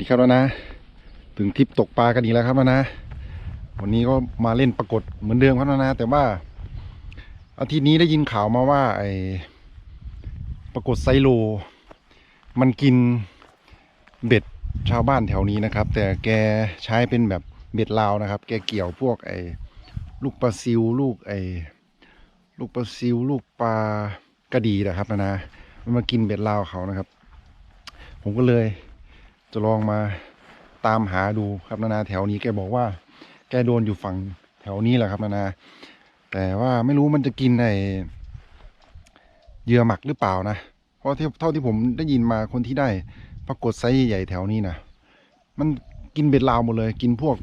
ดีครับแล้วนะ ถึงทิปตกปลากันอีกแล้วครับนะ วันนี้ก็มาเล่นปรากฏเหมือนเดิมครับนะ แต่ว่าอาทิตย์นี้ได้ยินข่าวมาว่า ไอ้ปรากฏไซโล มันกินเบ็ดชาวบ้านแถวนี้นะครับ แต่แกใช้เป็นแบบเบ็ดลาวนะครับ แกเกี่ยวพวกไอ้ลูกปลาซิวลูกไอ้ลูกปลาซิวลูกปลากระดีนะครับนะนะมันมากินเบ็ดลาวเขานะครับ ผมก็เลย จะลองมาตามหาดูครับนานาแถวนี้แกบอกว่า แกโดนอยู่ฝั่งแถวนี้แหละครับนานา แต่ว่าไม่รู้มันจะกินในเหยื่อหมักหรือเปล่านะ เพราะเท่าที่ผมได้ยินมาคนที่ได้ ปรากฏไซส์ใหญ่แถวนี้นะมันกินเบ็ดลาวหมดเลย กินพวก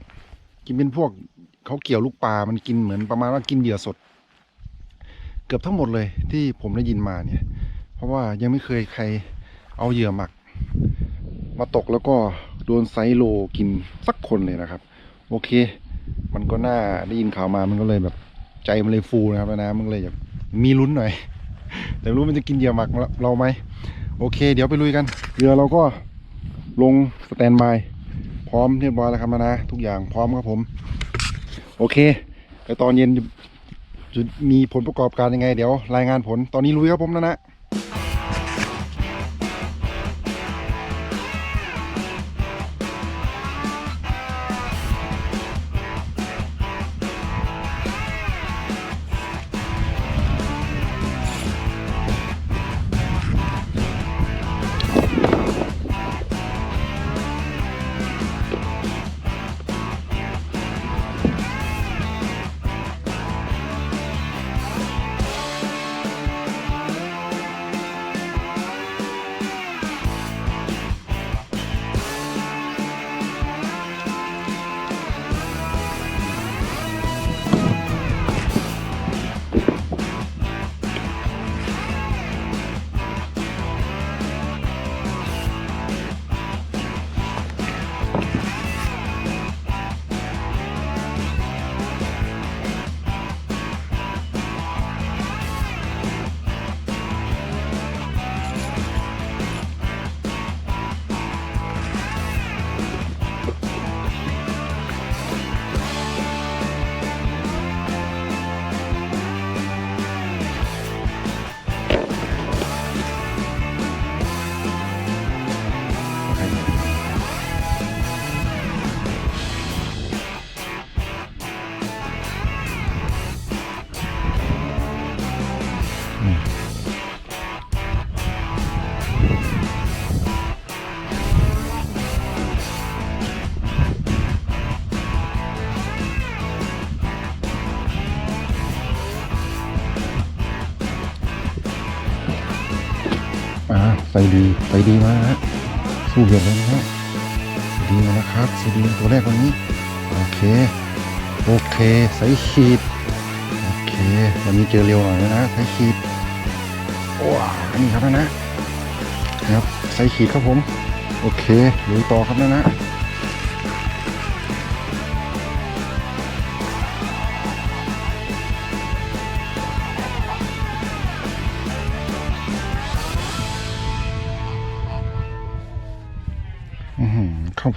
กินเป็นพวกเขาเกี่ยวลูกปลา มันกินเหมือนประมาณว่ากินเหยื่อสด เกือบทั้งหมดเลยที่ผมได้ยินมาเนี่ย เพราะว่ายังไม่เคยใครเอาเหยื่อหมัก มาตกแล้วก็โดนไซโลกินสักคนเลยนะครับ โอเค มันก็น่าได้ยินข่าวมามันก็เลยแบบใจมันเลยฟูนะครับนะมันเลยแบบมีลุ้นหน่อย แต่รู้มันจะกินเหยื่อหมักเราไหมโอเค เดี๋ยวไปลุยกันเรือเราก็ลงสแตนบายพร้อมเรียบร้อยแล้วครับนะ ทุกอย่างพร้อมครับผม โอเคแต่ตอนเย็นจะมีผลประกอบการยังไง เดี๋ยวรายงานผลตอนนี้ลุยครับผมนะนะ ไปดีไปดีมาฮะสู้เดือดเลยนะฮะใส่ดีมานะครับสีดีตัวแรกวันนี้ โอเค โอเคใส่ขีด โอเค วันนี้เจอเร็วหน่อยนะใส่ขีดว้าวนี่ครับนะนะครับใส่ขีดครับผม โอเคลุยต่อครับนะนะ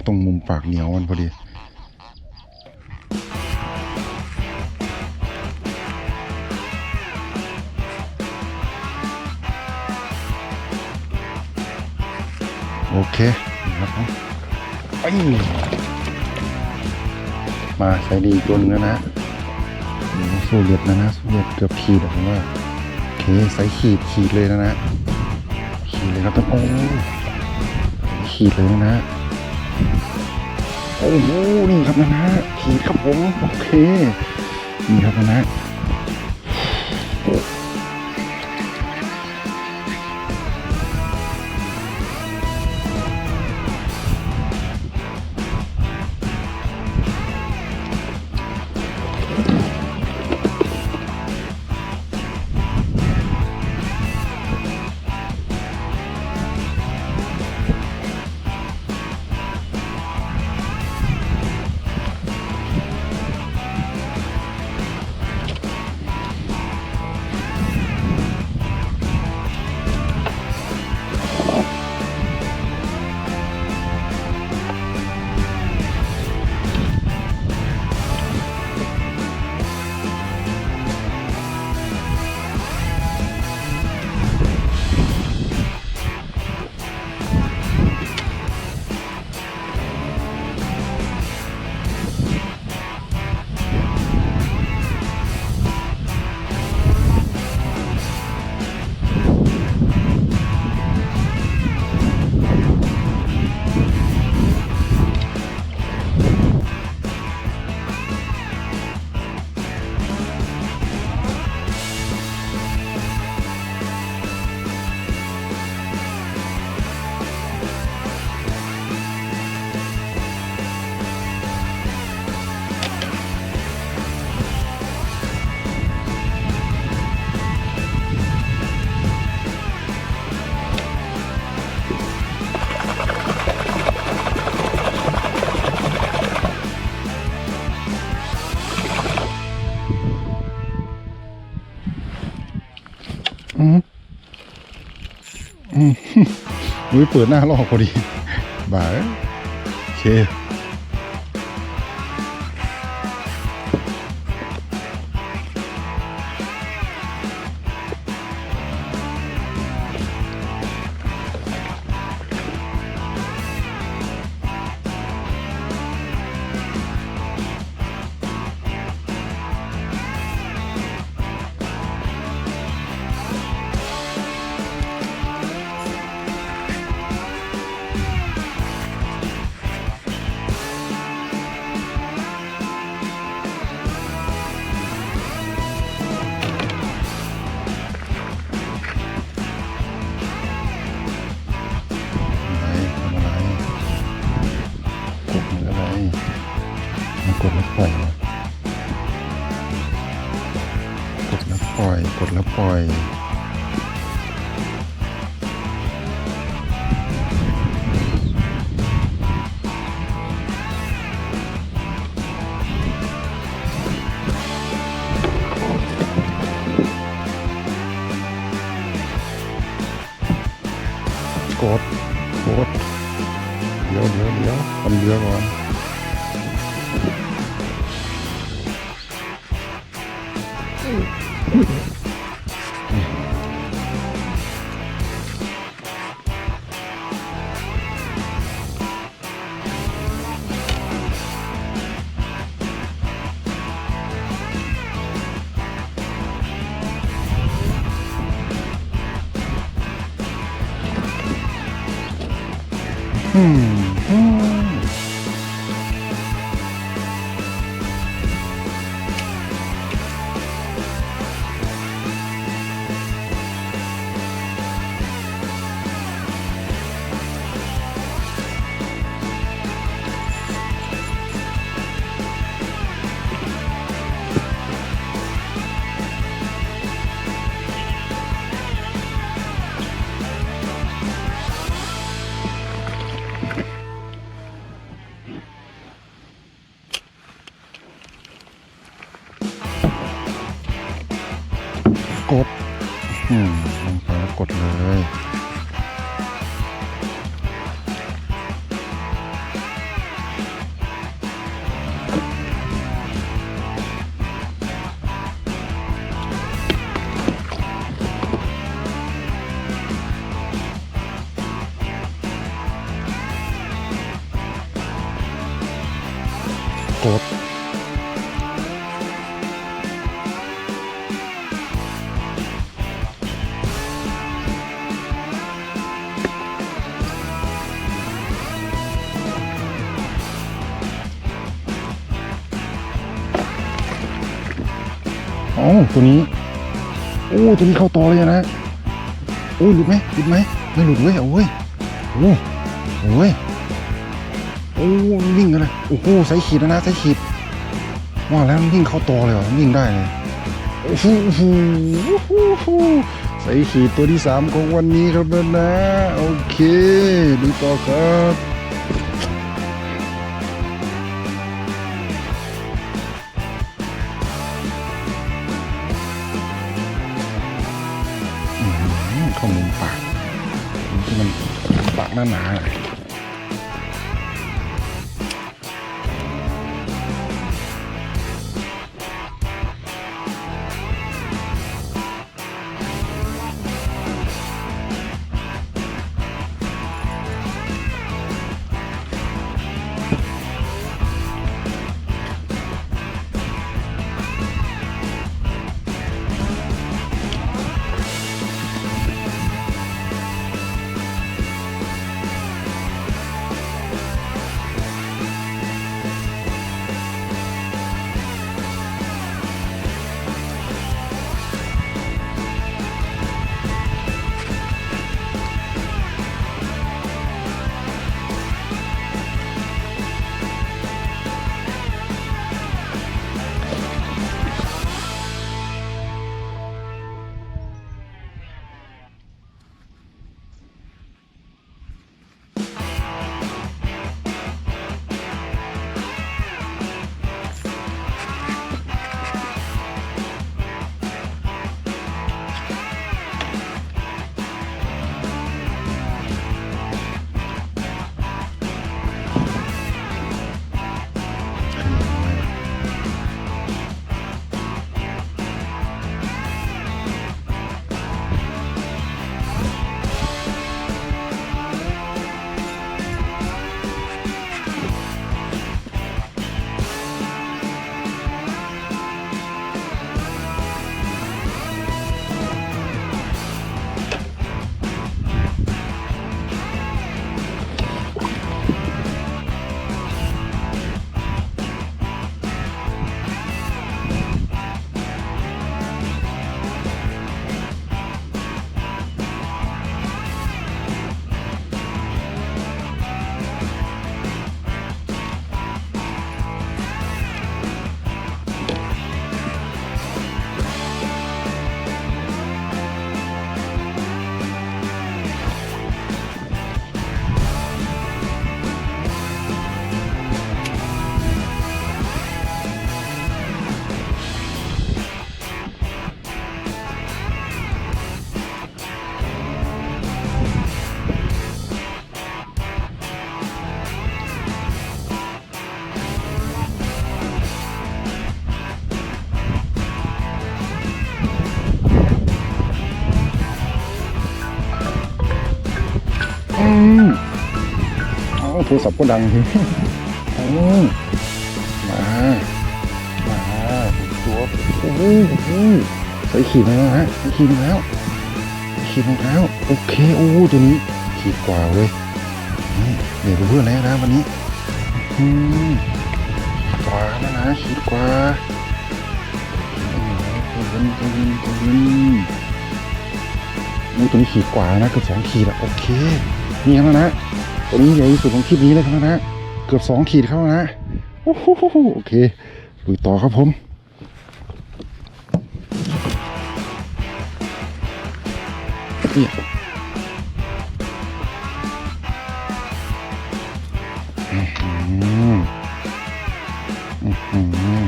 ตรงมุมปากเหนียวมันพอดีโอเคนะครับผมไปมาใส่ดีอีกตัวหนึงแล้วนะสู้เลือดนะนะสู้เลือดเกือบขีดอะผมว่าโอเคใส่ขีดขีดเลยนะนะขีดเลยครับท่านโอ้ขีดเลยนะนะ โอ้โหนี่ครับนะนะขีดครับผม โอเค นี่ครับนะนะ อุ้ยเปิดหน้าลอกพอดีบ่ายโอเค กดกดเดี๋ยวเดี๋ยวเดี๋ยวทำเรือก่อน ตัวนี้ โอ้ ตัวนี้เข้าต่อเลยนะ โอ้ หลุดไหมหลุดไหมไม่หลุดเว้ยเอาเว้ย โอ้โอ้ย โอ้วิ่งกันเลย โอ้โหใส่ขีดแล้วนะใส่ขีดว่าแล้ววิ่งเข้าต่อเลยเหรอวิ่งได้เลยโอ้โหโอ้โหใส่ขีดตัวที่สามของวันนี้ครับนะ โอเค ดูต่อครับ รศัพท์ก็ดังทีมา มาตัวโอ้โหโอ้โหใส่ขีดมาแล้วฮะขีดมาแล้วขีดมาแล้วโอเคโอ้ตัวนี้ขีดกว่าเว้ยเดี๋ยวเพื่อนแล้วนะวันนี้กว่านะนะขีดกว่าตัวเงินตัวเงินตัวเงินอู้ตัวนี้ขีดกว่านะเกือสองขีดอะโอเคนี่ครับนะ ตัวนี้ใหญ่ที่สุดของคลิปนี้เลยครับนะเกือบสองขีดเข้านะโอ้โหโอเคลุยต่อครับผมนี่อื้อหืออื้อหือ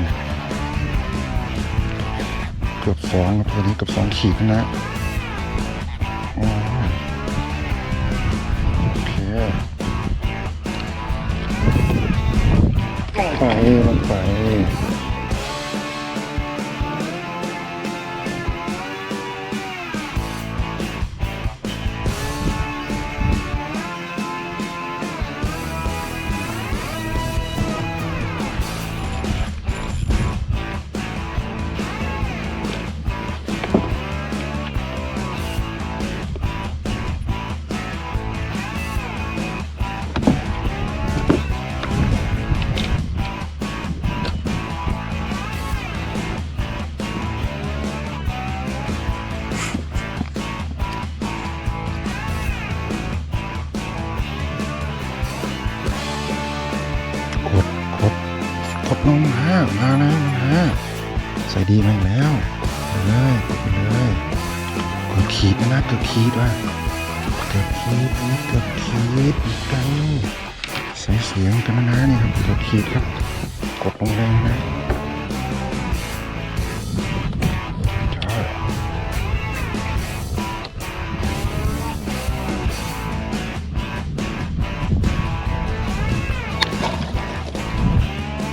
เกือบสองครับตัวนี้เกือบสองขีดนะ ไปลงไมานะมาใส่ดีมาอีกแล้วเลยไปเลยกดขีดนะเกือบขีดว่ะเกือบขีดนี่เกือบขีดอีกกันใส่เสียงกันนะนี่ครับเกือบขีดครับ กดลงแรงนะ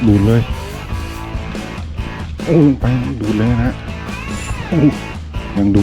ดูเลย ไปดูดเลยนะโอ้ยังดู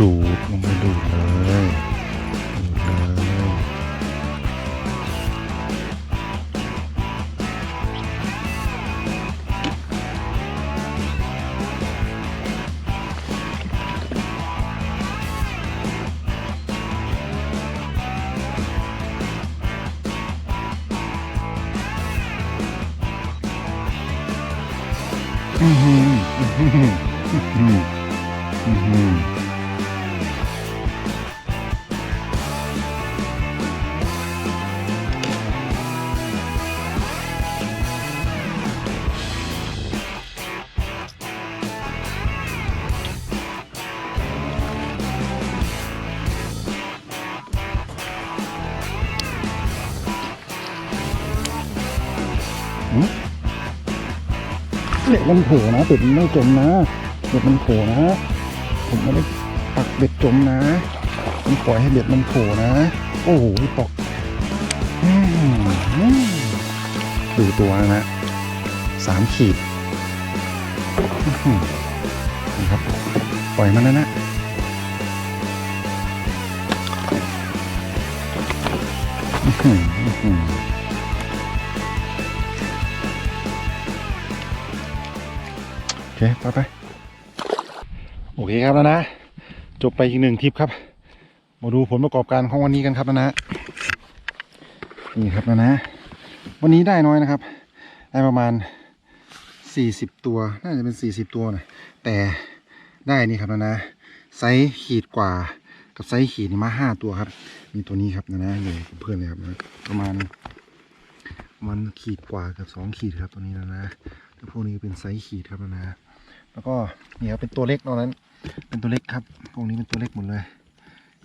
ดูดลงไปดูเลย เบ็ดมันโผล่นะเป็ดมันไม่จมนะเบ็ดมันโผล่นะ ผมไม่ได้ปักเบ็ดจมนะผมปล่อยให้เบ็ดมันโผล่นะ โอ้โหตกดูตัวนะสามขีดนี่ครับ ปล่อยมันนะนะอื้อ ไปไปโอเคครับแล้วนะ จบไปอีกหนึ่งทริปครับ มาดูผลประกอบการของวันนี้กันครับนะนะนี่ครับนะนะ วันนี้ได้น้อยนะครับ ได้ประมาณสี่สิบตัว น่าจะเป็นสี่สิบตัวหน่อยแต่ได้นี่ครับนะนะไซส์ขีดกว่ากับไซส์ขีดมาห้าตัวครับ มีตัวนี้ครับนะนะอยู่เพื่อนเลยครับนะประมาณมันขีดกว่ากับสองขีดครับตัวนี้นะนะแล้วพวกนี้เป็นไซส์ขีดครับนะนะ แล้วก็นี่ครับเป็นตัวเล็กตอนนั้น เป็นตัวเล็กครับพวกนี้เป็นตัวเล็กหมดเลย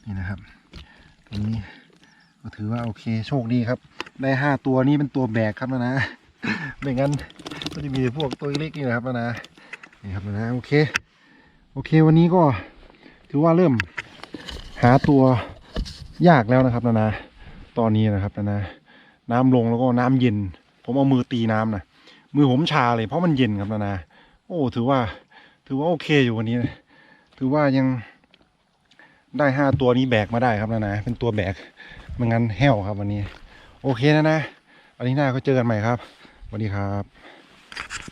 นี่นะครับตัวนี้ก็ถือว่าโอเคโชคดีครับ ได้ห้าตัวนี้เป็นตัวแบกครับนะนะไม่งั้นก็จะมีพวกตัวเล็กนี่แหละครับนะนะนี่ครับนะนะโอเคโอเควันนี้ก็ถือว่าเริ่มหาตัวยากแล้วนะครับนะนะตอนนี้นะครับนะนะน้ำลงแล้วก็น้ำเย็น ผมเอามือตีน้ำนะมือผมชาเลยเพราะมันเย็นครับนะนะ โอ้ถือว่า ถือว่าโอเคอยู่วันนี้นะถือว่ายังได้ห้าตัวนี้แบกมาได้ครับนะนะเป็นตัวแบกไม่งั้นแห้วครับวันนี้ โอเคนะนะวันนี้หน้าก็เจอกันใหม่ครับสวัสดีครับ